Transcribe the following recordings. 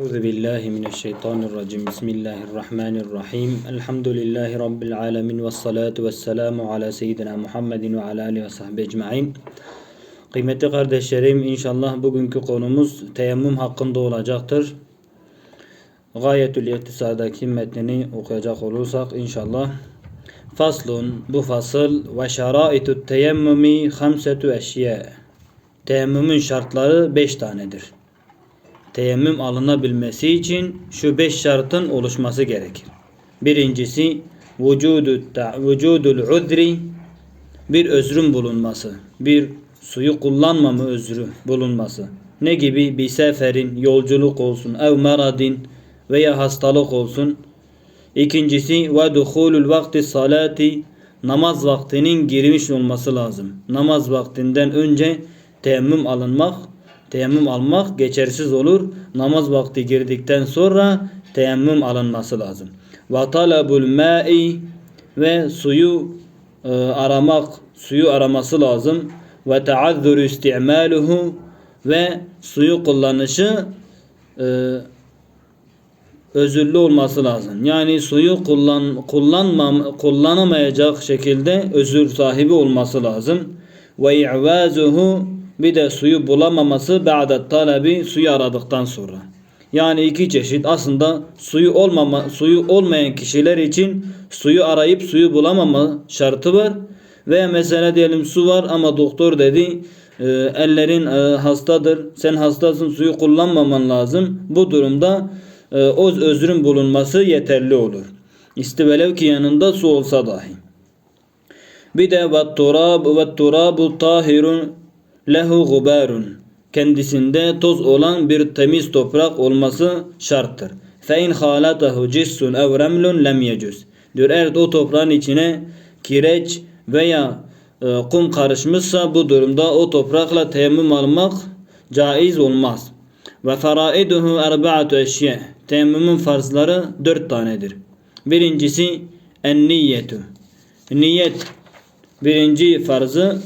أعوذ بالله من الشيطان الرجيم بسم الله الرحمن الرحيم الحمد لله رب العالمين والصلاة والسلام على سيدنا Muhammed ve ala alihi ve sahbihi ecmaîn. Kıymetli kardeşlerim inşallah bugünkü konumuz teyemmüm hakkında olacaktır. Gayetül İktisadaki metnini okuyacak olursak inşallah. Faslun bu fasıl ve şaraitü teyemmümi hamsetu eşya. Teyemmümün şartları beş tanedir teyemmüm alınabilmesi için şu beş şartın oluşması gerekir. Birincisi vücudu vücudul udri bir özrün bulunması. Bir suyu kullanmama özrü bulunması. Ne gibi? Bir seferin, yolculuk olsun, ev maradin veya hastalık olsun. İkincisi ve duhulul vakti salati namaz vaktinin girmiş olması lazım. Namaz vaktinden önce teyemmüm alınmak teyemmüm almak geçersiz olur. Namaz vakti girdikten sonra teyemmüm alınması lazım. Ve talabul ma'i ve suyu e, aramak, suyu araması lazım. Ve taazzur isti'maluhu ve suyu kullanışı e, özürlü olması lazım. Yani suyu kullan kullanmam kullanamayacak şekilde özür sahibi olması lazım. Ve i'vazuhu bir de suyu bulamaması ba'da talebi suyu aradıktan sonra. Yani iki çeşit aslında suyu olmama suyu olmayan kişiler için suyu arayıp suyu bulamama şartı var. Veya mesela diyelim su var ama doktor dedi e, ellerin e, hastadır. Sen hastasın suyu kullanmaman lazım. Bu durumda e, o özrün bulunması yeterli olur. İşte velev ki yanında su olsa dahi. Bir de ve turab ve tahirun lehu gubarun kendisinde toz olan bir temiz toprak olması şarttır. Fe in halatahu cissun ev remlun lem yecuz. Diyor eğer o toprağın içine kireç veya e, kum karışmışsa bu durumda o toprakla teyemmüm almak caiz olmaz. Ve faraiduhu erba'atu eşya. Teyemmümün farzları dört tanedir. Birincisi en niyetu. Niyet birinci farzı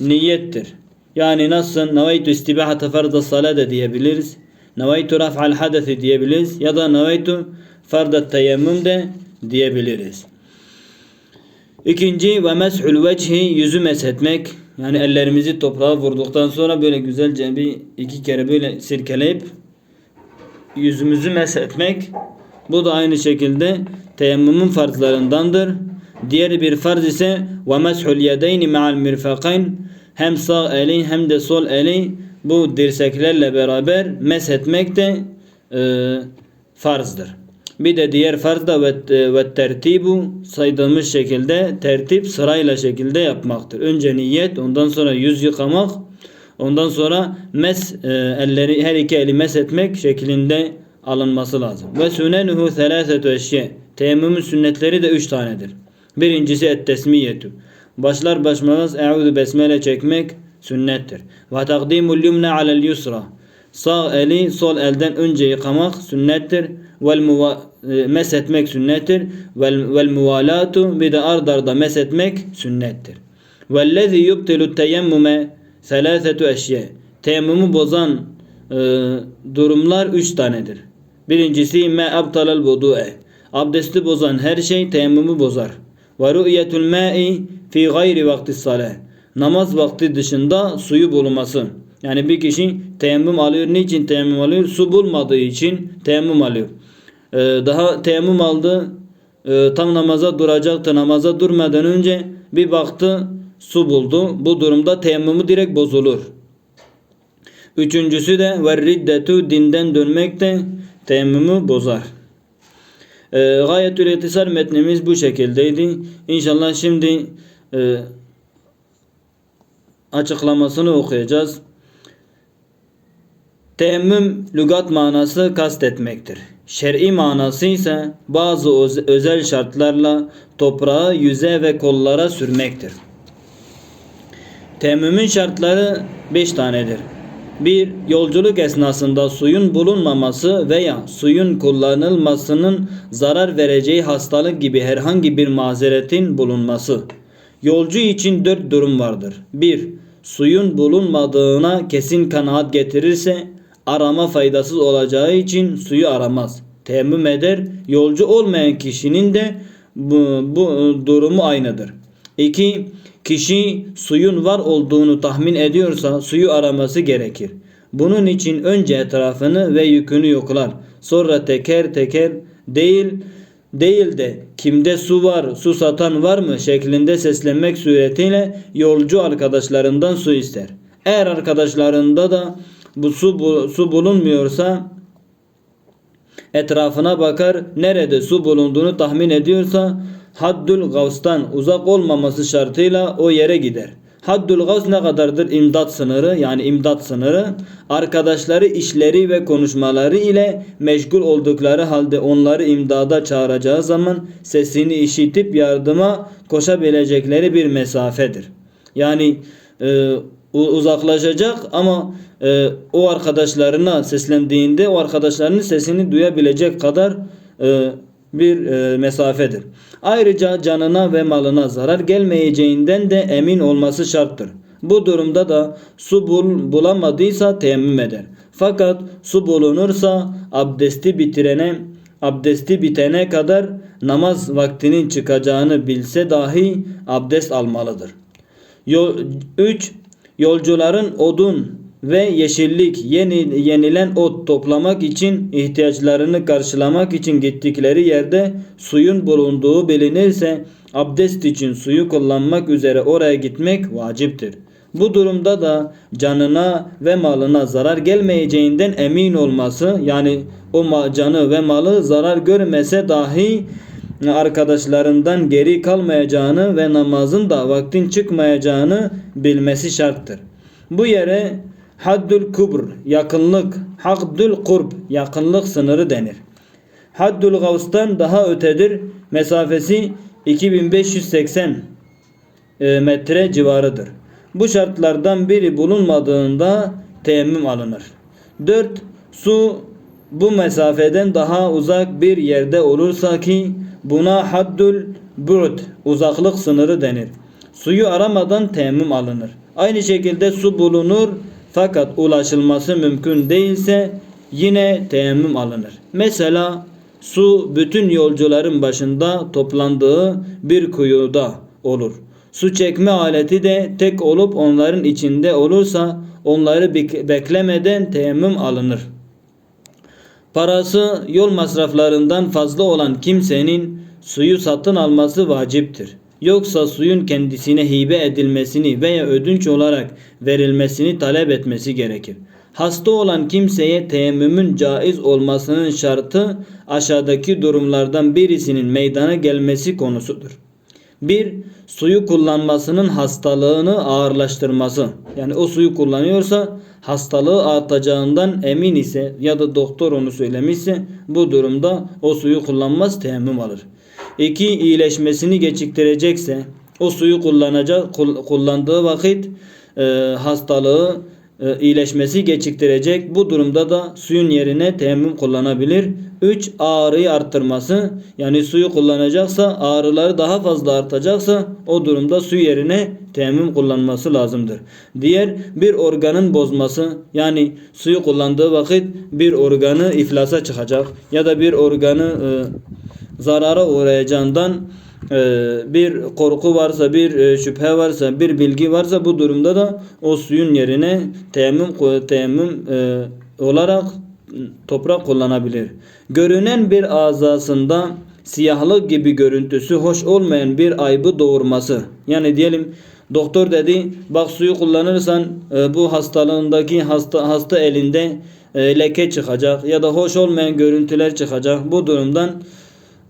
niyettir. Yani nasıl nevaytu istibahate farda salat da diyebiliriz. Nevaytu raf'al hadesi diyebiliriz. Ya da nevaytu farda teyemmüm de diyebiliriz. İkinci ve meshul vecihi yüzü meshetmek. Yani ellerimizi toprağa vurduktan sonra böyle güzelce bir iki kere böyle sirkeleyip yüzümüzü meshetmek. Bu da aynı şekilde teyemmümün farzlarındandır. Diğer bir farz ise ve meshul yedeyni ma'al mirfakayn hem sağ eli hem de sol eli bu dirseklerle beraber meshetmek de e, farzdır. Bir de diğer farz da ve, e, ve tertibu saydığımız şekilde tertip sırayla şekilde yapmaktır. Önce niyet ondan sonra yüz yıkamak ondan sonra mes e, elleri her iki eli meshetmek şeklinde alınması lazım. Ve sünenuhu selasetu eşye. Teyemmümün sünnetleri de üç tanedir. Birincisi et tesmiyetu. Başlar başmaz Eûzü Besmele çekmek sünnettir. Ve takdimul yumne alel yusra. Sağ eli sol elden önce yıkamak sünnettir. Vel e, mesetmek sünnettir. Vel, vel muvalatu bir de ard arda mesetmek sünnettir. Vellezî yubtilu teyemmume selâsetu eşye. Teyemmümü bozan e, durumlar üç tanedir. Birincisi me abtalal vudu'e. Abdesti bozan her şey teyemmümü bozar. Ve ru'yetul ma'i fi gayri vakti salah. Namaz vakti dışında suyu bulunması. Yani bir kişi teyemmüm alıyor. Niçin teyemmüm alıyor? Su bulmadığı için teyemmüm alıyor. Ee, daha teyemmüm aldı. Ee, tam namaza duracaktı. Namaza durmadan önce bir baktı su buldu. Bu durumda teyemmümü direkt bozulur. Üçüncüsü de ve riddetu dinden dönmek de teyemmümü bozar. E, gayetül itisar metnimiz bu şekildeydi. İnşallah şimdi e, açıklamasını okuyacağız. Teyemmüm lügat manası kastetmektir. Şer'i manası ise bazı özel şartlarla toprağı yüze ve kollara sürmektir. Teyemmümün şartları beş tanedir. 1. Yolculuk esnasında suyun bulunmaması veya suyun kullanılmasının zarar vereceği hastalık gibi herhangi bir mazeretin bulunması. Yolcu için dört durum vardır. 1. Suyun bulunmadığına kesin kanaat getirirse arama faydasız olacağı için suyu aramaz. Teyemmüm eder. Yolcu olmayan kişinin de bu, bu durumu aynıdır. 2. Kişi suyun var olduğunu tahmin ediyorsa suyu araması gerekir. Bunun için önce etrafını ve yükünü yoklar. Sonra teker teker değil değil de kimde su var, su satan var mı şeklinde seslenmek suretiyle yolcu arkadaşlarından su ister. Eğer arkadaşlarında da bu su, bu, su bulunmuyorsa etrafına bakar nerede su bulunduğunu tahmin ediyorsa Haddül Gavs'tan uzak olmaması şartıyla o yere gider. Haddül Gavs ne kadardır? İmdat sınırı yani imdat sınırı. Arkadaşları işleri ve konuşmaları ile meşgul oldukları halde onları imdada çağıracağı zaman sesini işitip yardıma koşabilecekleri bir mesafedir. Yani e, uzaklaşacak ama e, o arkadaşlarına seslendiğinde o arkadaşlarının sesini duyabilecek kadar e, bir e, mesafedir. Ayrıca canına ve malına zarar gelmeyeceğinden de emin olması şarttır. Bu durumda da su bul, bulamadıysa teyemmüm eder. Fakat su bulunursa abdesti bitirene abdesti bitene kadar namaz vaktinin çıkacağını bilse dahi abdest almalıdır. 3. Yolcuların odun ve yeşillik yeni, yenilen ot toplamak için ihtiyaçlarını karşılamak için gittikleri yerde suyun bulunduğu bilinirse abdest için suyu kullanmak üzere oraya gitmek vaciptir. Bu durumda da canına ve malına zarar gelmeyeceğinden emin olması yani o canı ve malı zarar görmese dahi arkadaşlarından geri kalmayacağını ve namazın da vaktin çıkmayacağını bilmesi şarttır. Bu yere haddül kubr yakınlık, haddül kurb yakınlık sınırı denir. Haddül gavstan daha ötedir. Mesafesi 2580 e, metre civarıdır. Bu şartlardan biri bulunmadığında teyemmüm alınır. 4. Su bu mesafeden daha uzak bir yerde olursa ki buna haddül bu'd uzaklık sınırı denir. Suyu aramadan teyemmüm alınır. Aynı şekilde su bulunur fakat ulaşılması mümkün değilse yine teyemmüm alınır. Mesela su bütün yolcuların başında toplandığı bir kuyuda olur. Su çekme aleti de tek olup onların içinde olursa onları beklemeden teyemmüm alınır. Parası yol masraflarından fazla olan kimsenin suyu satın alması vaciptir. Yoksa suyun kendisine hibe edilmesini veya ödünç olarak verilmesini talep etmesi gerekir. Hasta olan kimseye teyemmümün caiz olmasının şartı aşağıdaki durumlardan birisinin meydana gelmesi konusudur. 1. Suyu kullanmasının hastalığını ağırlaştırması. Yani o suyu kullanıyorsa hastalığı artacağından emin ise ya da doktor onu söylemişse bu durumda o suyu kullanmaz teyemmüm alır. 2. iyileşmesini geciktirecekse o suyu kullanacak kullandığı vakit e, hastalığı e, iyileşmesi geciktirecek. Bu durumda da suyun yerine teyemmüm kullanabilir. 3. Ağrıyı arttırması. Yani suyu kullanacaksa ağrıları daha fazla artacaksa o durumda su yerine teyemmüm kullanması lazımdır. Diğer bir organın bozması yani suyu kullandığı vakit bir organı iflasa çıkacak ya da bir organı e, zarara uğrayacağından e, bir korku varsa, bir e, şüphe varsa, bir bilgi varsa bu durumda da o suyun yerine teyemmüm, teyemmüm e, olarak toprak kullanabilir. Görünen bir azasında siyahlık gibi görüntüsü hoş olmayan bir aybı doğurması. Yani diyelim doktor dedi bak suyu kullanırsan bu hastalığındaki hasta hasta elinde leke çıkacak ya da hoş olmayan görüntüler çıkacak. Bu durumdan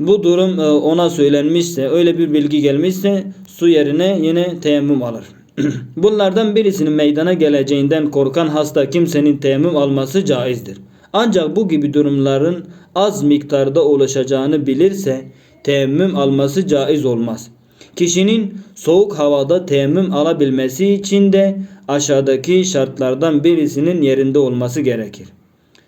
bu durum e, ona söylenmişse, öyle bir bilgi gelmişse su yerine yine teyemmüm alır. Bunlardan birisinin meydana geleceğinden korkan hasta kimsenin teyemmüm alması caizdir. Ancak bu gibi durumların az miktarda ulaşacağını bilirse teyemmüm alması caiz olmaz. Kişinin soğuk havada teyemmüm alabilmesi için de aşağıdaki şartlardan birisinin yerinde olması gerekir.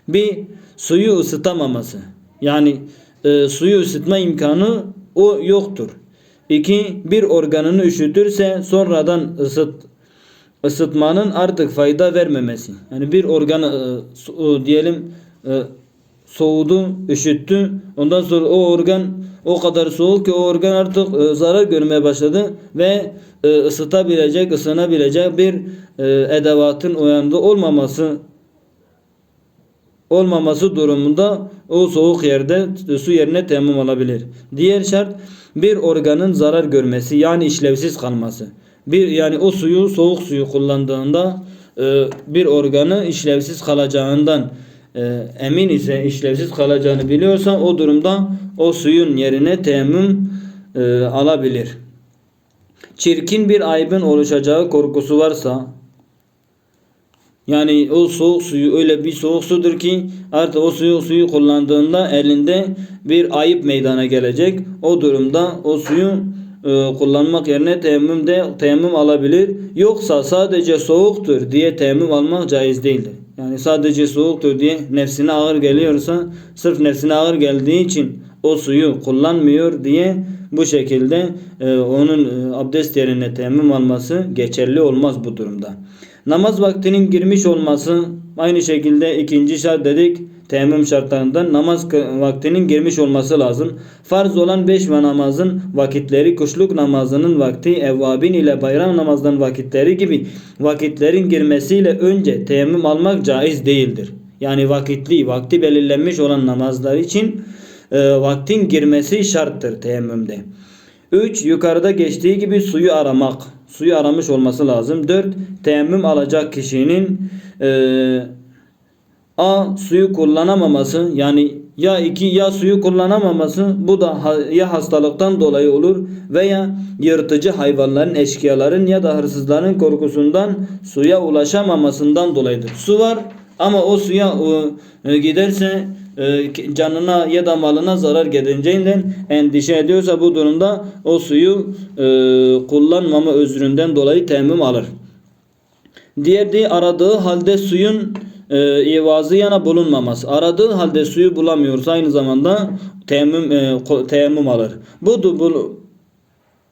Bir, suyu ısıtamaması. Yani e, suyu ısıtma imkanı o yoktur. İki, bir organını üşütürse sonradan ısıt ısıtmanın artık fayda vermemesi. Yani bir organ e, so- e, diyelim e, soğudu, üşüttü. Ondan sonra o organ o kadar soğuk ki o organ artık e, zarar görmeye başladı ve e, ısıtabilecek, ısınabilecek bir e, edevatın o olmaması olmaması durumunda o soğuk yerde su yerine temmüm alabilir. Diğer şart bir organın zarar görmesi yani işlevsiz kalması. Bir yani o suyu soğuk suyu kullandığında e, bir organı işlevsiz kalacağından e, emin ise işlevsiz kalacağını biliyorsa o durumda o suyun yerine temmüm e, alabilir. Çirkin bir aybın oluşacağı korkusu varsa yani o soğuk suyu öyle bir soğuk sudur ki artık o suyu suyu kullandığında elinde bir ayıp meydana gelecek. O durumda o suyu e, kullanmak yerine teyemmüm de teyemmüm alabilir. Yoksa sadece soğuktur diye teyemmüm almak caiz değildir. Yani sadece soğuktur diye nefsine ağır geliyorsa sırf nefsine ağır geldiği için o suyu kullanmıyor diye bu şekilde e, onun e, abdest yerine teyemmüm alması geçerli olmaz bu durumda. Namaz vaktinin girmiş olması aynı şekilde ikinci şart dedik. Temmüm şartlarından namaz vaktinin girmiş olması lazım. Farz olan beş ve namazın vakitleri kuşluk namazının vakti evvabin ile bayram namazının vakitleri gibi vakitlerin girmesiyle önce temmüm almak caiz değildir. Yani vakitli, vakti belirlenmiş olan namazlar için e, vaktin girmesi şarttır teyemmümde. 3. Yukarıda geçtiği gibi suyu aramak. Suyu aramış olması lazım. 4. Teyemmüm alacak kişinin eee A. Suyu kullanamaması yani ya iki ya suyu kullanamaması bu da ya hastalıktan dolayı olur veya yırtıcı hayvanların, eşkıyaların ya da hırsızların korkusundan suya ulaşamamasından dolayıdır. Su var ama o suya e, giderse e, canına ya da malına zarar geleceğinden endişe ediyorsa bu durumda o suyu e, kullanmama özründen dolayı temmüm alır. Diğer de aradığı halde suyun e, ivazı yana bulunmaması. Aradığı halde suyu bulamıyorsa aynı zamanda teyemmüm, e, alır. Bu, bu,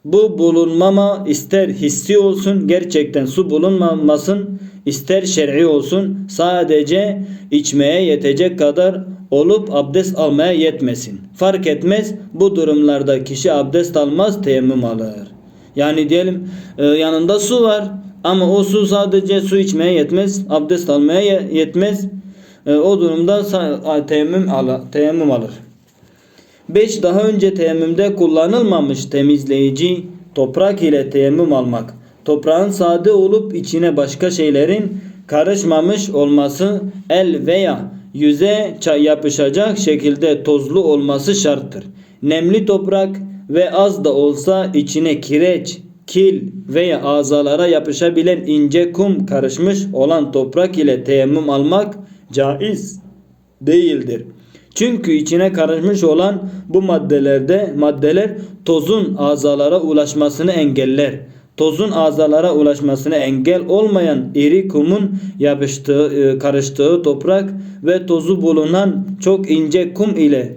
bu bulunmama ister hissi olsun gerçekten su bulunmamasın ister şer'i olsun sadece içmeye yetecek kadar olup abdest almaya yetmesin. Fark etmez bu durumlarda kişi abdest almaz teyemmüm alır. Yani diyelim e, yanında su var ama o su sadece su içmeye yetmez, abdest almaya ye- yetmez. E, o durumda teyemmüm, ala, teyemmüm alır. 5. Daha önce teyemmümde kullanılmamış temizleyici toprak ile teyemmüm almak. Toprağın sade olup içine başka şeylerin karışmamış olması el veya yüze yapışacak şekilde tozlu olması şarttır. Nemli toprak ve az da olsa içine kireç, kil veya azalara yapışabilen ince kum karışmış olan toprak ile teyemmüm almak caiz değildir. Çünkü içine karışmış olan bu maddelerde maddeler tozun azalara ulaşmasını engeller. Tozun azalara ulaşmasına engel olmayan iri kumun yapıştığı, e, karıştığı toprak ve tozu bulunan çok ince kum ile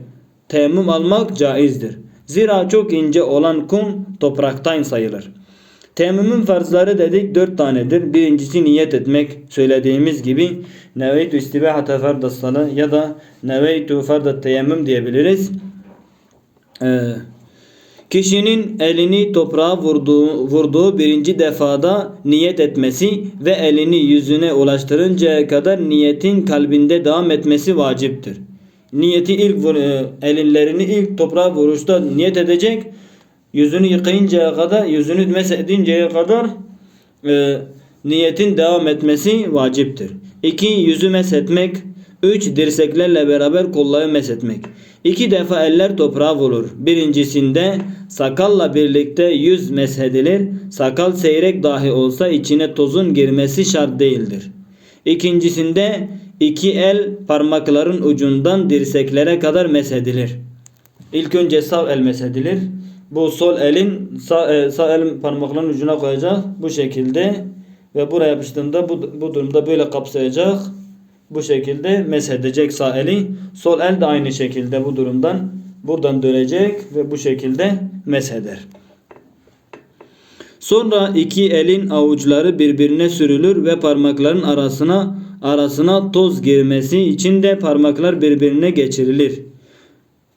temmüm almak caizdir. Zira çok ince olan kum topraktan sayılır. Temmümün farzları dedik dört tanedir. Birincisi niyet etmek. Söylediğimiz gibi neveytü istibahate fardas salı ya da neveytü fardat teyemmüm diyebiliriz. Ee, kişinin elini toprağa vurduğu, vurduğu birinci defada niyet etmesi ve elini yüzüne ulaştırıncaya kadar niyetin kalbinde devam etmesi vaciptir. Niyeti ilk e, ellerini ilk toprağa vuruşta niyet edecek. Yüzünü yıkayıncaya kadar, yüzünü mesedinceye kadar e, niyetin devam etmesi vaciptir. 2. Yüzü meshetmek. 3. Dirseklerle beraber kolları meshetmek. İki defa eller toprağa vurur. Birincisinde sakalla birlikte yüz meshedilir. Sakal seyrek dahi olsa içine tozun girmesi şart değildir. İkincisinde iki el parmakların ucundan dirseklere kadar meshedilir. İlk önce sağ el meshedilir. Bu sol elin sağ, e, sağ elin parmaklarının ucuna koyacak. Bu şekilde ve buraya yapıştığında bu, bu durumda böyle kapsayacak. Bu şekilde meshedecek sağ eli. Sol el de aynı şekilde bu durumdan buradan dönecek ve bu şekilde mesheder. Sonra iki elin avuçları birbirine sürülür ve parmakların arasına arasına toz girmesi için de parmaklar birbirine geçirilir.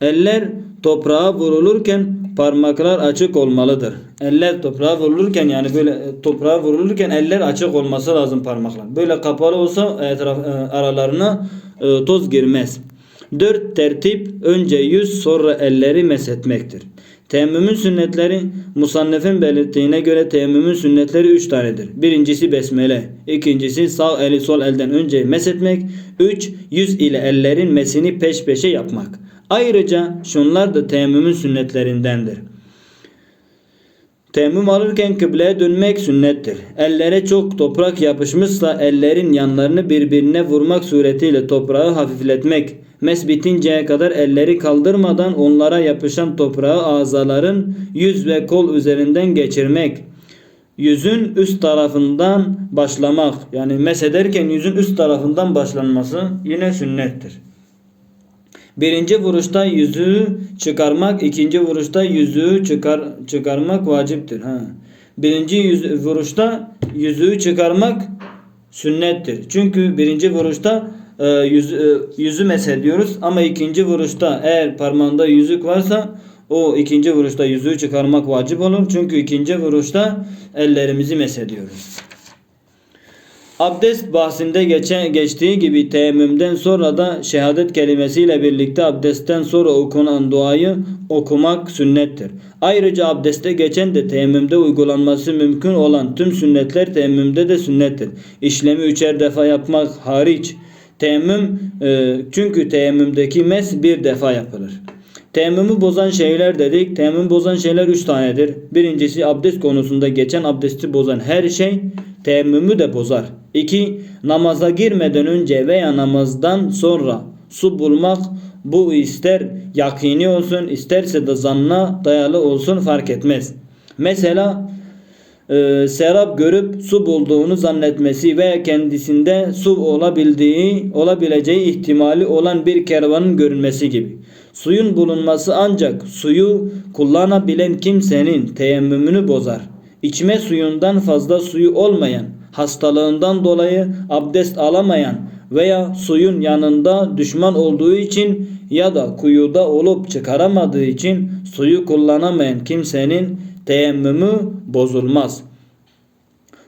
Eller toprağa vurulurken parmaklar açık olmalıdır. Eller toprağa vurulurken yani böyle e, toprağa vurulurken eller açık olması lazım parmaklar. Böyle kapalı olsa etraf, e, aralarına e, toz girmez. Dört tertip önce yüz sonra elleri meshetmektir. Teyemmümün sünnetleri Musannef'in belirttiğine göre teyemmümün sünnetleri üç tanedir. Birincisi besmele. ikincisi sağ eli sol elden önce meshetmek. Üç yüz ile ellerin mesini peş peşe yapmak. Ayrıca şunlar da teyemmümün sünnetlerindendir. Temmüm alırken kıbleye dönmek sünnettir. Ellere çok toprak yapışmışsa ellerin yanlarını birbirine vurmak suretiyle toprağı hafifletmek. Mes bitinceye kadar elleri kaldırmadan onlara yapışan toprağı azaların yüz ve kol üzerinden geçirmek. Yüzün üst tarafından başlamak. Yani mes ederken yüzün üst tarafından başlanması yine sünnettir. Birinci vuruşta yüzüğü çıkarmak, ikinci vuruşta yüzüğü çıkar çıkarmak vaciptir. Ha. Birinci yüz, vuruşta yüzüğü çıkarmak sünnettir. Çünkü birinci vuruşta e, yüz, e, yüzü mesediyoruz ama ikinci vuruşta eğer parmağında yüzük varsa o ikinci vuruşta yüzüğü çıkarmak vacip olur. Çünkü ikinci vuruşta ellerimizi mesediyoruz. Abdest bahsinde geçen, geçtiği gibi teyemmümden sonra da şehadet kelimesiyle birlikte abdestten sonra okunan duayı okumak sünnettir. Ayrıca abdeste geçen de teyemmümde uygulanması mümkün olan tüm sünnetler teyemmümde de sünnettir. İşlemi üçer defa yapmak hariç teyemmüm e, çünkü teyemmümdeki mes bir defa yapılır. Teyemmümü bozan şeyler dedik. Teyemmüm bozan şeyler üç tanedir. Birincisi abdest konusunda geçen abdesti bozan her şey teyemmümü de bozar. 2. Namaza girmeden önce veya namazdan sonra su bulmak bu ister yakini olsun isterse de zanna dayalı olsun fark etmez. Mesela e, serap görüp su bulduğunu zannetmesi veya kendisinde su olabildiği olabileceği ihtimali olan bir kervanın görünmesi gibi. Suyun bulunması ancak suyu kullanabilen kimsenin teyemmümünü bozar. İçme suyundan fazla suyu olmayan, hastalığından dolayı abdest alamayan veya suyun yanında düşman olduğu için ya da kuyuda olup çıkaramadığı için suyu kullanamayan kimsenin teyemmümü bozulmaz.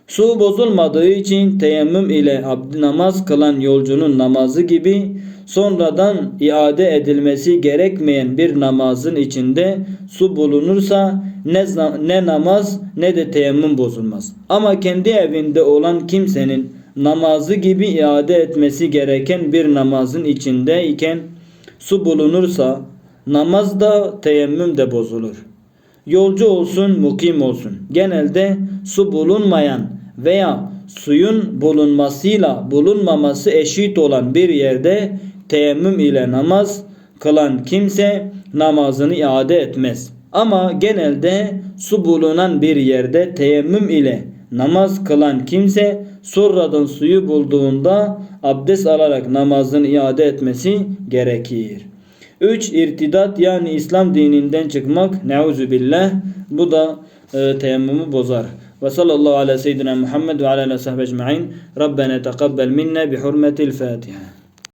Su bozulmadığı için teyemmüm ile namaz kılan yolcunun namazı gibi sonradan iade edilmesi gerekmeyen bir namazın içinde su bulunursa ne, ne namaz ne de teyemmüm bozulmaz. Ama kendi evinde olan kimsenin namazı gibi iade etmesi gereken bir namazın içinde iken su bulunursa namaz da teyemmüm de bozulur. Yolcu olsun, mukim olsun. Genelde su bulunmayan veya suyun bulunmasıyla bulunmaması eşit olan bir yerde teyemmüm ile namaz kılan kimse namazını iade etmez. Ama genelde su bulunan bir yerde teyemmüm ile namaz kılan kimse sonradan suyu bulduğunda abdest alarak namazını iade etmesi gerekir. 3. irtidat yani İslam dininden çıkmak. Neuzu billah. Bu da e, teyemmümü bozar. Ve sallallahu ala seyyidina Muhammed ve ala sahbe ecma'in. Rabbena teqabbel minna bi hurmetil Fatiha.